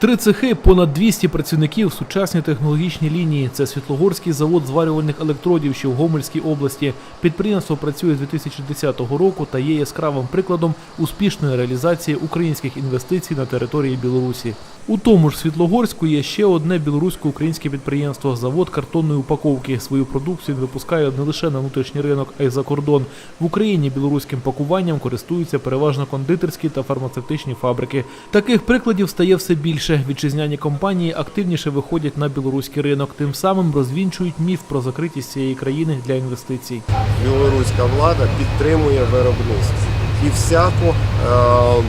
Три цехи, понад 200 працівників, сучасні технологічні лінії. Це Світлогорський завод зварювальних електродів, що в Гомельській області. Підприємство працює з 2010 року та є яскравим прикладом успішної реалізації українських інвестицій на території Білорусі. У тому ж Світлогорську є ще одне білорусько-українське підприємство завод картонної упаковки. Свою продукцію випускає не лише на внутрішній ринок, а й за кордон. В Україні білоруським пакуванням користуються переважно кондитерські та фармацевтичні фабрики. Таких прикладів стає все більше. Вітчизняні компанії активніше виходять на білоруський ринок, тим самим розвінчують міф про закритість цієї країни для інвестицій. білоруська влада підтримує виробництво і всяко е,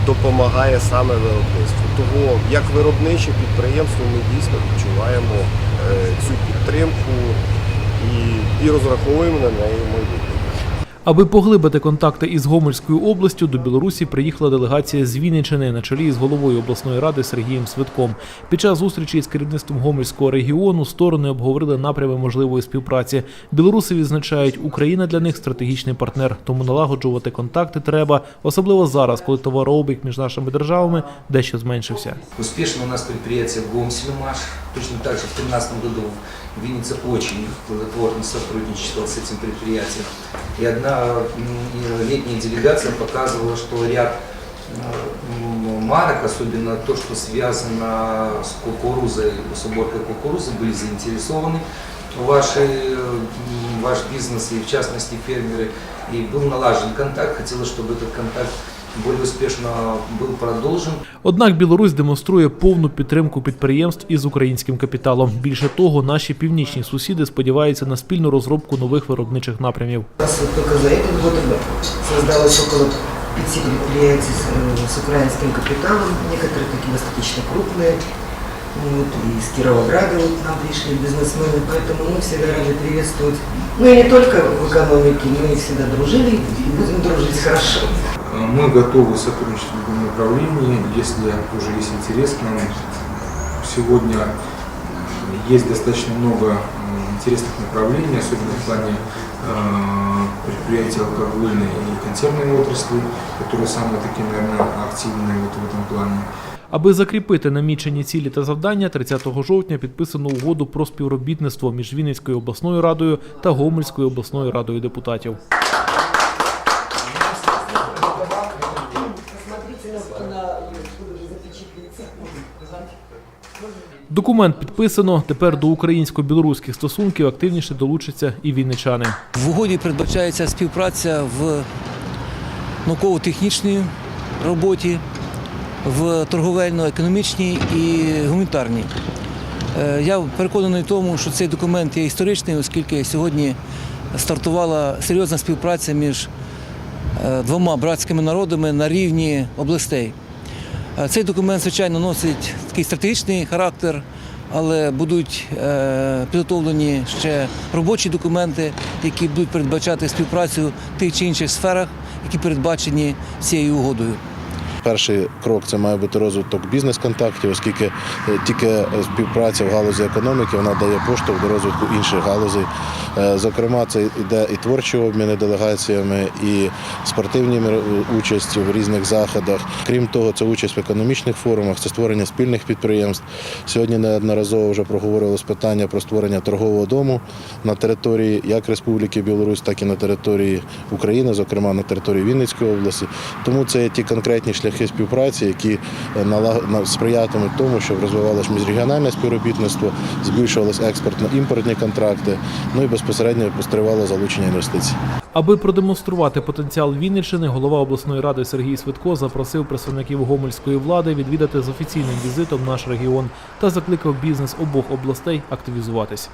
допомагає саме виробництву. Того як виробниче підприємство ми дійсно відчуваємо е, цю підтримку і, і розраховуємо на неї в майбутньому. Аби поглибити контакти із Гомельською областю, до Білорусі приїхала делегація з Вінничини на чолі з головою обласної ради Сергієм Свитком. Під час зустрічі з керівництвом Гомельського регіону сторони обговорили напрями можливої співпраці. Білоруси відзначають, Україна для них стратегічний партнер, тому налагоджувати контакти треба, особливо зараз, коли товарообіг між нашими державами дещо зменшився. Успешно у нас предприятие «Гомсельмаш». Точно так же в 2013 году Винница очень плодотворно сотрудничала с этим предприятием. И одна летняя делегация показывала, что ряд м, марок, особенно то, что связано с кукурузой, с уборкой кукурузы, были заинтересованы в вашей, м, ваш бизнес и в частности фермеры. И был налажен контакт. Хотелось, чтобы этот контакт более успешно был продолжен. Однак Білорусь демонструє повну підтримку підприємств із українським капіталом. Більше того, наші північні сусіди сподіваються на спільну розробку нових виробничих напрямів. У нас вот только за этот год создалось около пяти предприятий с, э, с украинским капиталом, некоторые такие достаточно крупные. Вот, и из Кировограда вот к нам пришли бизнесмены, поэтому мы всегда рады приветствовать. Ну и не только в экономике, мы всегда дружили и будем дружить хорошо. Мы готовы сотрудничать в любом направлении, если уже есть интерес к нам. Сегодня есть достаточно много м, интересных направлений, особенно в плане э, предприятий алкогольной и консервной отрасли, которые самые такие, наверное, активные вот в этом плане. Аби закріпити намічені цілі та завдання, 30 жовтня підписано угоду про співробітництво між Вінницькою обласною радою та Гомельською обласною радою депутатів. Документ підписано. Тепер до українсько-білоруських стосунків активніше долучаться і вінничани. В угоді передбачається співпраця в науково-технічній роботі, в торговельно-економічній і гуманітарній. Е, Я переконаний в тому, що цей документ є історичний, оскільки сьогодні стартувала серйозна співпраця між е, двома братськими народами на рівні областей. Е, Цей документ, звичайно, носить такий стратегічний характер, але будуть е, підготовлені ще робочі документи, які будуть передбачати співпрацю в тих чи інших сферах, які передбачені цією угодою. Перший крок це має бути розвиток бізнес-контактів, оскільки е, тільки е, співпраця в галузі економіки вона дає поштовх до розвитку інших галузей. Е, Зокрема, це йде і творчі обміни делегаціями, і спортивні участі в різних заходах. Крім того, це участь в економічних форумах, це створення спільних підприємств. Сьогодні неодноразово вже проговорилось питання про створення торгового дому на території як Республіки Білорусь, так і на території України, зокрема на території Вінницької області. Тому це є ті конкретні шляхи співпраці, які е, сприятимуть тому, щоб розвивалося міжрегіональне співробітництво, збільшувалися експортно-імпортні контракти, ну і безпосередньо постривало залучення інвестицій. Аби продемонструвати потенціал Вінниччини, голова обласної ради Сергій Свитко запросив представників гомельської влади відвідати з офіційним візитом наш регіон та закликав бізнес обох областей активізуватись.